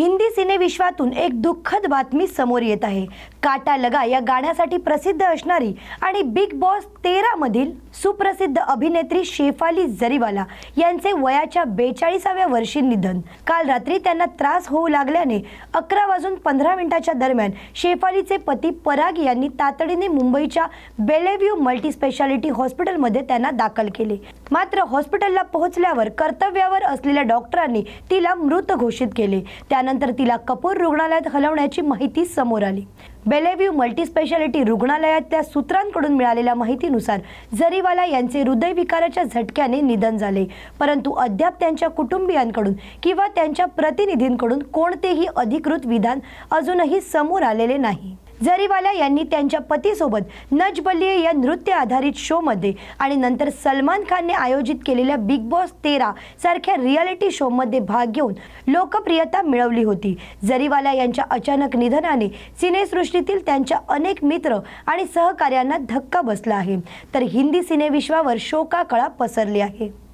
हिंदी सिनेविश्वातून एक दुःखद बातमी समोर येत आहे. काटा लगा या गाण्यासाठी प्रसिद्ध असणारी आणि बिग बॉस तेरा मधील सुप्रसिद्ध अभिनेत्री शेफाली जरीवाला यांचे वयाच्या बेचाळीसाव्या वर्षी निधन. काल रात्री त्यांना त्रास होऊ लागल्याने अकरा वाजून पंधरा मिनिटाच्या दरम्यान शेफालीचे पती पराग यांनी तातडीने मुंबईच्या बेलेव्ह्यू मल्टी स्पेशालिटी हॉस्पिटलमध्ये त्यांना दाखल केले. मात्र हॉस्पिटलला पोहोचल्यावर कर्तव्यावर असलेल्या डॉक्टरांनी तिला मृत घोषित केले. त्यानंतर तिला कपूर रुग्णालयात हलवण्याची माहिती समोर आली. बेलेव्ह्यू मल्टीस्पेशालिटी रुग्णालयातल्या रुग्णालयात त्या सूत्रांकडून मिळालेल्या माहितीनुसार जरीवाला यांचे हृदयविकाराच्या झटक्याने निधन झाले परंतु अद्याप त्यांच्या कुटुंबियांकडून किंवा त्यांच्या प्रतिनिधींकडून कोणतेही अधिकृत विधान अजूनही समोर आलेले नाही. जरीवाला यांनी त्यांच्या पतीसोबत नज बलिये या नृत्य आधारित शोमध्ये आणि नंतर सलमान खानने आयोजित केलेल्या बिग बॉस तेरा सारख्या रियालिटी शोमध्ये भाग घेऊन लोकप्रियता मिळवली होती. जरीवाला यांच्या अचानक निधनाने सिनेसृष्टीतील त्यांच्या अनेक मित्र आणि सहकार्यांना धक्का बसला आहे. तर हिंदी सिनेविश्वावर शोकाकळा पसरली आहे.